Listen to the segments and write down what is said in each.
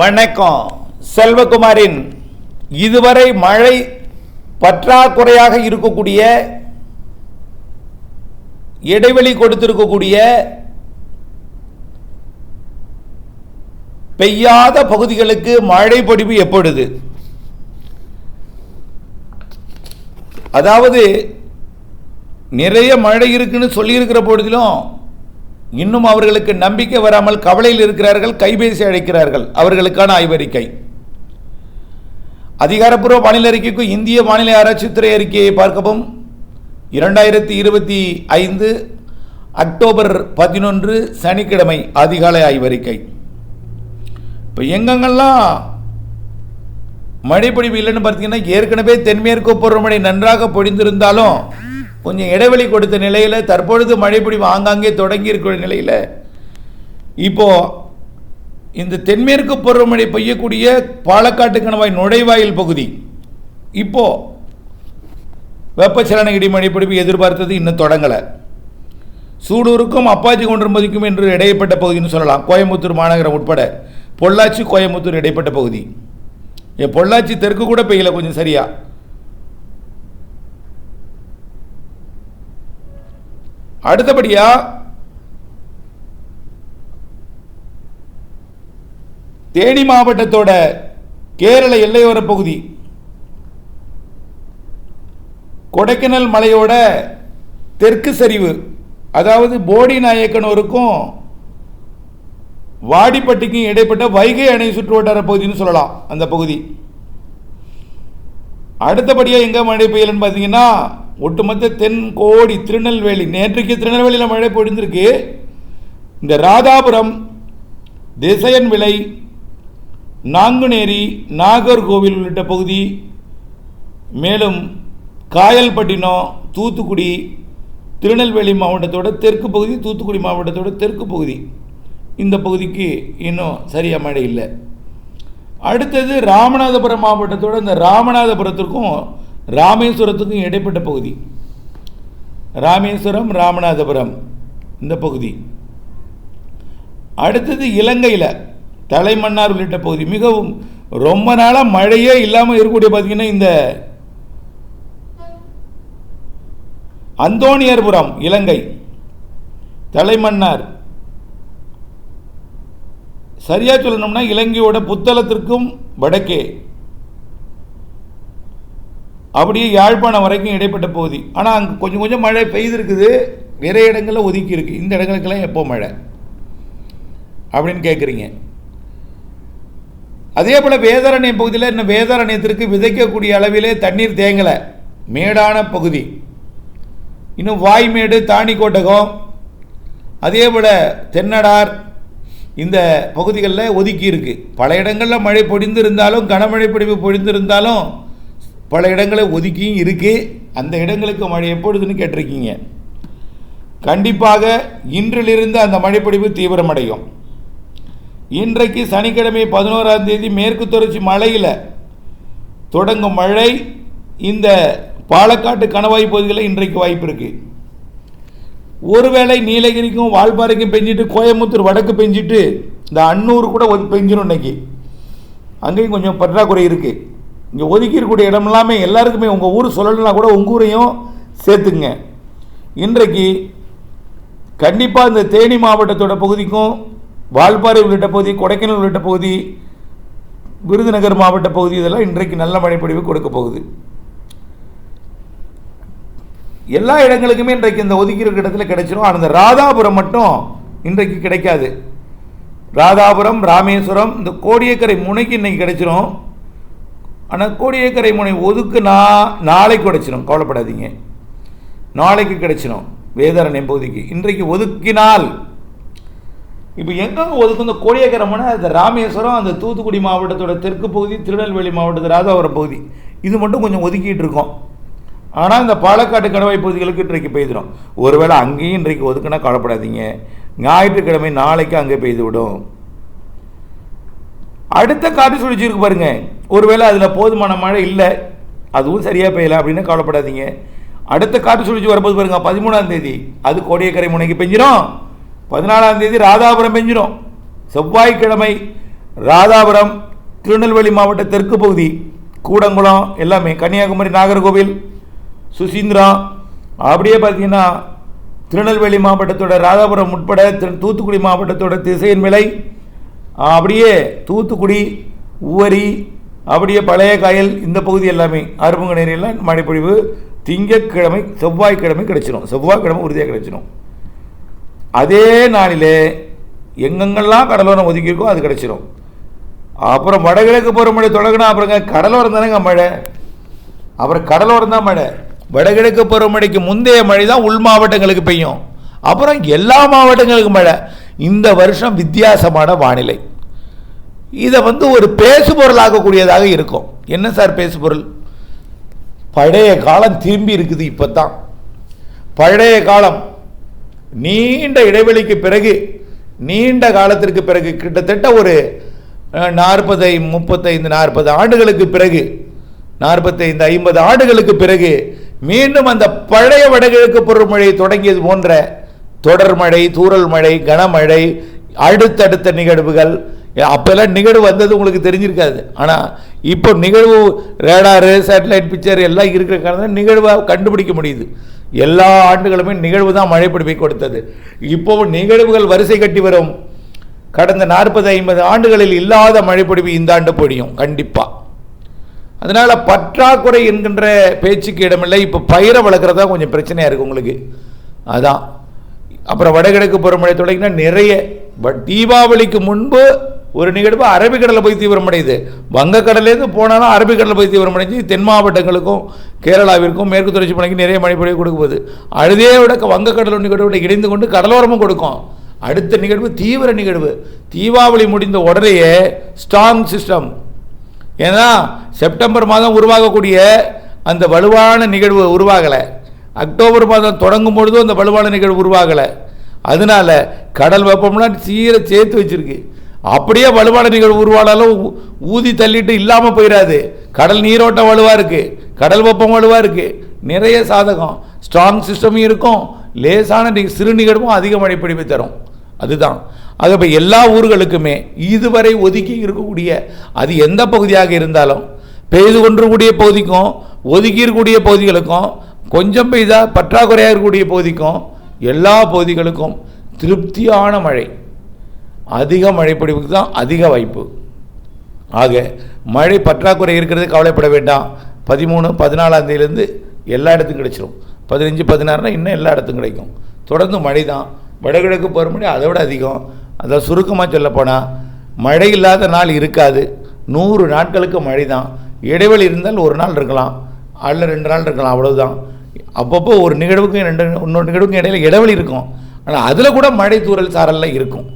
வணக்கம். செல்வகுமாரின் இதுவரை மழை பற்றாக்குறையாக இருக்கக்கூடிய இடைவெளி கொடுத்திருக்கக்கூடிய பெய்யாத பகுதிகளுக்கு மழை பொடிவு எப்பொழுது? அதாவது நிறைய மழை இருக்குன்னு சொல்லியிருக்கிற பொழுதிலும் இன்னும் அவர்களுக்கு நம்பிக்கை வராமல் கவலையில் இருக்கிறார்கள் கைபேசி அழைக்கிறார்கள் அவர்களுக்கான ஆய்வறிக்கை. அதிகாரப்பூர்வ வானிலை அறிக்கைக்கும் இந்திய வானிலை ஆராய்ச்சித்துறை அறிக்கையை பார்க்கவும். இரண்டாயிரத்தி இருபத்தி ஐந்து அக்டோபர் பதினொன்று சனிக்கிழமை அதிகாலை ஆய்வறிக்கை. இப்போ எங்கெங்கெல்லாம் மழைப்பொழிவு இல்லைன்னு பார்த்தீங்கன்னா ஏற்கனவே தென்மேற்கு பருவமழை நன்றாக பொழிந்திருந்தாலும் கொஞ்சம் இடைவெளி கொடுத்த நிலையில் தற்பொழுது மழைப்பொழிவு ஆங்காங்கே தொடங்கி இருக்கிற நிலையில் இப்போ இந்த தென்மேற்கு பருவமழை பெய்யக்கூடிய பாலக்காட்டு கணவாய் நுழைவாயில் பகுதி இப்போ வெப்பச்சலன இடிமழை பொழிவு எதிர்பார்த்தது இன்னும் தொடங்கலை. சூடூருக்கும் அப்பாச்சி கொன்றுமதிக்கும் என்று இடைப்பட்ட பகுதின்னு சொல்லலாம். கோயம்புத்தூர் மாநகரம் உட்பட பொள்ளாச்சி கோயம்புத்தூர் இடைப்பட்ட பகுதி. என் பொள்ளாச்சி தெற்கு கூட பெய்யல கொஞ்சம் சரியாக அடுத்தபடியா தேனி மாவட்டத்தோட கேரள எல்லையோர பகுதி கொடைக்கானல் மலையோட தெற்கு சரிவு அதாவது போடி நாயக்கனூருக்கும் வாடிப்பட்டிக்கும் இடைப்பட்ட வைகை அணை சுற்று வட்டார பகுதின்னு சொல்லலாம் அந்த பகுதி. அடுத்தபடியாக எங்கே மழை பெய்யலன்னு பார்த்தீங்கன்னா ஒட்டுமொத்த தென் கோடி திருநெல்வேலி நேற்றைக்கு திருநெல்வேலியில் மழை பொழிந்திருக்கு. இந்த ராதாபுரம் திசையன் விலை நாங்குநேரி நாகர்கோவில் உள்ளிட்ட பகுதி மேலும் காயல்பட்டினம் தூத்துக்குடி திருநெல்வேலி மாவட்டத்தோட தெற்கு பகுதி தூத்துக்குடி மாவட்டத்தோட தெற்கு பகுதி. இந்த பகுதிக்கு இன்னும் சரியாக மழை இல்லை. அடுத்தது ராமநாதபுரம் மாவட்டத்தோட இந்த ராமநாதபுரத்திற்கும் ராமேஸ்வரத்துக்கும் இடைப்பட்ட பகுதி. ராமேஸ்வரம் ராமநாதபுரம் இந்த பகுதி. அடுத்தது இலங்கையில் தலைமன்னார் உள்ளிட்ட பகுதி. மிகவும் ரொம்ப நாளாக மழையே இல்லாமல் இருக்கக்கூடிய பார்த்தீங்கன்னா இந்த அந்தோணியர்புரம் இலங்கை. தலைமன்னார். சரியாக சொல்லணும்னா இலங்கையோட புத்தளத்திற்கும் வடக்கே. அப்படியே யாழ்ப்பாணம் வரைக்கும் இடைப்பட்ட பகுதி. ஆனால் அங்கே கொஞ்சம் கொஞ்சம் மழை பெய்திருக்குது. நிறைய இடங்களில் ஒதுக்கி இருக்கு இந்த இடங்களுக்கெல்லாம் எப்போ மழை? அப்படின்னு கேட்குறீங்க அதே போல் வேதாரண்யம் பகுதியில் இன்னும் வேதாரண்யத்திற்கு விதைக்கக்கூடிய அளவிலே தண்ணீர் தேங்கலை. மேடான பகுதி. இன்னும் வாய்மேடு தாணிக்கோட்டகம் அதே போல் தென்னடார் இந்த பகுதிகளில் ஒதுக்கி இருக்குது பல இடங்களில் மழை பொழிந்திருந்தாலும் கனமழை பொழிவு பொழிந்திருந்தாலும் பல இடங்களை ஒதுக்கியும் இருக்கு. அந்த இடங்களுக்கு மழை எப்பொழுதுன்னு கேட்டிருக்கீங்க. கண்டிப்பாக இன்றிலிருந்து அந்த மழைப்பிடிப்பு தீவிரமடையும். இன்றைக்கு சனிக்கிழமை பதினோராம் தேதி மேற்கு தொடர்ச்சி மலையில் தொடங்கும் மழை இந்த பாலக்காட்டு கணவாய் பகுதிகளில் இன்றைக்கு வாய்ப்பு இருக்கு. ஒருவேளை நீலகிரிக்கும் வால்பாறைக்கும் பெஞ்சிட்டு கோயம்புத்தூர் வடக்கு பெஞ்சிட்டு இந்த அன்னூர் கூட பெஞ்சிடும் இன்னைக்கு. அங்கேயும் கொஞ்சம் பற்றாக்குறை இருக்குது இங்கே ஒதுக்கி இருக்கக்கூடிய இடம் எல்லாமே எல்லாருக்குமே உங்கள் ஊர் சொல்லலைன்னா கூட உங்கள் ஊரையும் சேர்த்துங்க. இன்றைக்கு கண்டிப்பாக இந்த தேனி மாவட்டத்தோட பகுதிக்கும் வால்பாறை உள்ளிட்ட பகுதி கொடைக்கானல் உள்ளிட்ட பகுதி விருதுநகர் மாவட்ட பகுதி இதெல்லாம் இன்றைக்கு நல்ல மழைப்பொழிவு கொடுக்க போகுது. எல்லா இடங்களுக்குமே இன்றைக்கு இந்த ஒதுக்கி இருக்கிற இடத்துல கிடைச்சிரும். ஆனால் இந்த ராதாபுரம் மட்டும் இன்றைக்கு கிடைக்காது. ராதாபுரம் ராமேஸ்வரம் இந்த கோடியக்கரை முனைக்கு இன்றைக்கி கிடைச்சிரும். ஆனால் கோடியக்கரை முனை ஒதுக்குனா நாளைக்கு கிடைச்சிடும் கவலைப்படாதீங்க. நாளைக்கு கிடைச்சிடும் வேதாரண்யம் பகுதிக்கு இன்றைக்கு ஒதுக்கினால். இப்போ எங்கெங்க ஒதுக்குந்த இந்த கோடியக்கரை முனை அந்த ராமேஸ்வரம் அந்த தூத்துக்குடி மாவட்டத்தோட தெற்கு பகுதி திருநெல்வேலி மாவட்டத்து ராதாபுரம் பகுதி. இது மட்டும் கொஞ்சம் ஒதுக்கிட்டு இருக்கோம். ஆனால் இந்த பாலக்காட்டு கணவாய் பகுதிகளுக்கு இன்றைக்கு பெய்திடும் ஒருவேளை அங்கேயும் இன்றைக்கு ஒதுக்குனா கவலைப்படாதீங்க. ஞாயிற்றுக்கிழமை நாளைக்கு அங்கே பெய்து விடும் அடுத்த காற்று சுழற்சி இருக்கு பாருங்க. ஒருவேளை அதில் போதுமான மழை இல்லை அதுவும் சரியாக பெய்யலை அப்படின்னு கவலைப்படாதீங்க. அடுத்த காற்று சுழற்சி வரும்போது பாருங்க பதிமூணாம் தேதி அது கோடியக்கரை முனைக்கு பெஞ்சிரும். பதினாலாம் தேதி ராதாபுரம் பெஞ்சிரும். செவ்வாய்க்கிழமை ராதாபுரம் திருநெல்வேலி மாவட்ட தெற்கு பகுதி கூடங்குளம் எல்லாமே கன்னியாகுமரி நாகர்கோவில் சுசீந்திரம் அப்படியே பார்த்தீங்கன்னா திருநெல்வேலி மாவட்டத்தோட ராதாபுரம் உட்பட திரு- தூத்துக்குடி மாவட்டத்தோட திசையின் விலை அப்படியே தூத்துக்குடி உவரி அப்படியே பழைய காயல் இந்த பகுதி எல்லாமே அருப்புங்கநேரியெல்லாம் மழைப்பொழிவு திங்கட்கிழமை செவ்வாய்க்கிழமை கிடச்சிடும் செவ்வாய்க்கிழமை உறுதியாக கிடச்சிடும் அதே நாளிலே எங்கெங்கெல்லாம் கடலோரம் ஒதுக்கியிருக்கோ அது கிடச்சிடும் அப்புறம் வடகிழக்கு போகிற மழை தொடங்கினா அப்புறங்க கடலோரம் தானேங்க மழை. அப்புறம் கடலோரம் தான் மழை. வடகிழக்கு பருவமழைக்கு முந்தைய மழை தான் உள் மாவட்டங்களுக்கு பெய்யும். அப்புறம் எல்லா மாவட்டங்களுக்கும் மழை. இந்த வருஷம் வித்தியாசமான வானிலை. இதை வந்து ஒரு பேசுபொருளாகக்கூடியதாக இருக்கும். என்ன சார் பேசுபொருள்? பழைய காலம் திரும்பி இருக்குது இப்போ தான் பழைய காலம் நீண்ட இடைவெளிக்கு பிறகு நீண்ட காலத்திற்கு பிறகு கிட்டத்தட்ட ஒரு நாற்பதை முப்பத்தைந்து நாற்பது ஆண்டுகளுக்கு பிறகு நாற்பத்தைந்து ஐம்பது ஆண்டுகளுக்கு பிறகு மீண்டும் அந்த பழைய வடகிழக்கு பொருள்மழை தொடங்கியது போன்ற தொடர் மழை மழை கனமழை அடுத்தடுத்த நிகழ்வுகள் அப்போல்லாம் நிகழ்வு வந்தது உங்களுக்கு தெரிஞ்சிருக்காது. ஆனால் இப்போ நிகழ்வு ரேடாரு சேட்டலைட் பிக்சர் எல்லாம் இருக்கிற காரணம் நிகழ்வாக கண்டுபிடிக்க முடியுது. எல்லா ஆண்டுகளுமே நிகழ்வு தான் மழைப்பிடிப்பை கொடுத்தது. இப்போ நிகழ்வுகள் வரிசை கட்டி வரும். கடந்த நாற்பது ஐம்பது ஆண்டுகளில் இல்லாத மழைப்பிடிப்பு இந்த ஆண்டு பொழியும் கண்டிப்பாக அதனால் பற்றாக்குறை என்கின்ற பேச்சுக்கு இடமில்லை. இப்போ பயிரை வளர்க்குறதா கொஞ்சம் பிரச்சனையாக இருக்குது உங்களுக்கு. அதான். அப்புறம் வடகிழக்கு பருவமழை தொடங்கினா நிறைய பட் தீபாவளிக்கு முன்பு ஒரு நிகழ்வு அரபிக்கடலில் போய் தீவிரமடையுது. வங்கக்கடலேருந்து போனாலும் அரபிக்கடலில் போய் தீவிரமடைஞ்சு தென் மாவட்டங்களுக்கும் கேரளாவிற்கும் மேற்கு தொடர்ச்சி மலைக்கு நிறைய மழை பொழிவு கொடுக்க அழுதே விட வங்கக்கடல் நிகழ்வோட இணைந்து கொண்டு கடலோரமும் கொடுக்கும். அடுத்த நிகழ்வு தீவிர நிகழ்வு. தீபாவளி முடிந்த உடனேயே ஸ்ட்ராங் சிஸ்டம் ஏன்னா செப்டம்பர் மாதம் உருவாகக்கூடிய அந்த வலுவான நிகழ்வு உருவாகலை. அக்டோபர் மாதம் தொடங்கும் பொழுதும் அந்த வலுவான நிகழ்வு உருவாகலை. அதனால கடல் வெப்பம்லாம் சீர சேர்த்து வச்சிருக்கு. அப்படியே வலுவான நிகழ்வு உருவானாலும் ஊதி தள்ளிட்டு இல்லாமல் போயிடாது கடல் நீரோட்டம் வலுவாக இருக்குது கடல் வெப்பம் வலுவாக இருக்குது நிறைய சாதகம். ஸ்ட்ராங் சிஸ்டமும் இருக்கும். லேசான நி- சிறு நிகழ்வும் அதிக மழைப்பிடிப்பை தரும். அதுதான். ஆக இப்போ எல்லா ஊர்களுக்குமே இதுவரை ஒதுக்கி இருக்கக்கூடிய அது எந்த பகுதியாக இருந்தாலும் பெய்து கொண்டிருக்கக்கூடிய பகுதிக்கும் ஒதுக்கி இருக்கக்கூடிய பகுதிகளுக்கும் கொஞ்சம் பெய்தா பற்றாக்குறையாக இருக்கக்கூடிய பகுதிக்கும் எல்லா பகுதிகளுக்கும் திருப்தியான மழை. அதிக மழைப்பிடிப்புக்கு தான் அதிக வாய்ப்பு. ஆக மழை பற்றாக்குறை இருக்கிறது கவலைப்பட வேண்டாம். பதிமூணு பதினாலாம் தேதியிலேருந்து எல்லா இடத்துக்கும் கிடச்சிரும். பதினஞ்சு பதினாறுனா இன்னும் எல்லா இடத்துக்கும் கிடைக்கும். தொடர்ந்து மழை தான். வடகிழக்கு பருவமழை அதை விட அதிகம். அதை சுருக்கமாக சொல்லப்போனால் மழை இல்லாத நாள் இருக்காது. நூறு நாட்களுக்கு மழை தான். இடைவெளி இருந்தால் ஒரு நாள் இருக்கலாம். அல்ல ரெண்டு நாள் இருக்கலாம் அவ்வளவுதான். அப்பப்போ ஒரு நிகழ்வுக்கும் ரெண்டு இன்னொரு நிகழ்வுக்கும் இடையில இடைவெளி இருக்கும். ஆனால் அதில் கூட மழை தூறல் சாரல்லாம் இருக்கும்.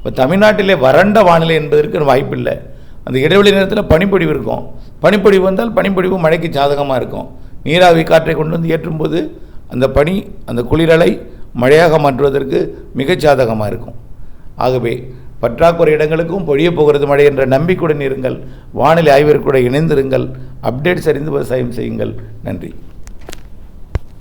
இப்போ தமிழ்நாட்டிலே வறண்ட வானிலை என்பதற்கு வாய்ப்பில்லை. அந்த இடைவெளி நேரத்தில் பனிப்பொழிவு இருக்கும். பனிப்பொழிவு வந்தால் பனிப்பொழிவு மழைக்கு சாதகமாக இருக்கும். நீராவி காற்றை கொண்டு வந்து ஏற்றும்போது அந்த பனி அந்த குளிரலை மழையாக மாற்றுவதற்கு மிகச் சாதகமாக இருக்கும். ஆகவே பற்றாக்குறை இடங்களுக்கும் பொழிய போகிறது மழை என்ற நம்பிக்கையுடன் இருங்கள். வானிலை ஆய்விற்குடன் இணைந்திருங்கள். அப்டேட்ஸ் அறிந்து விவசாயம் செய்யுங்கள். நன்றி.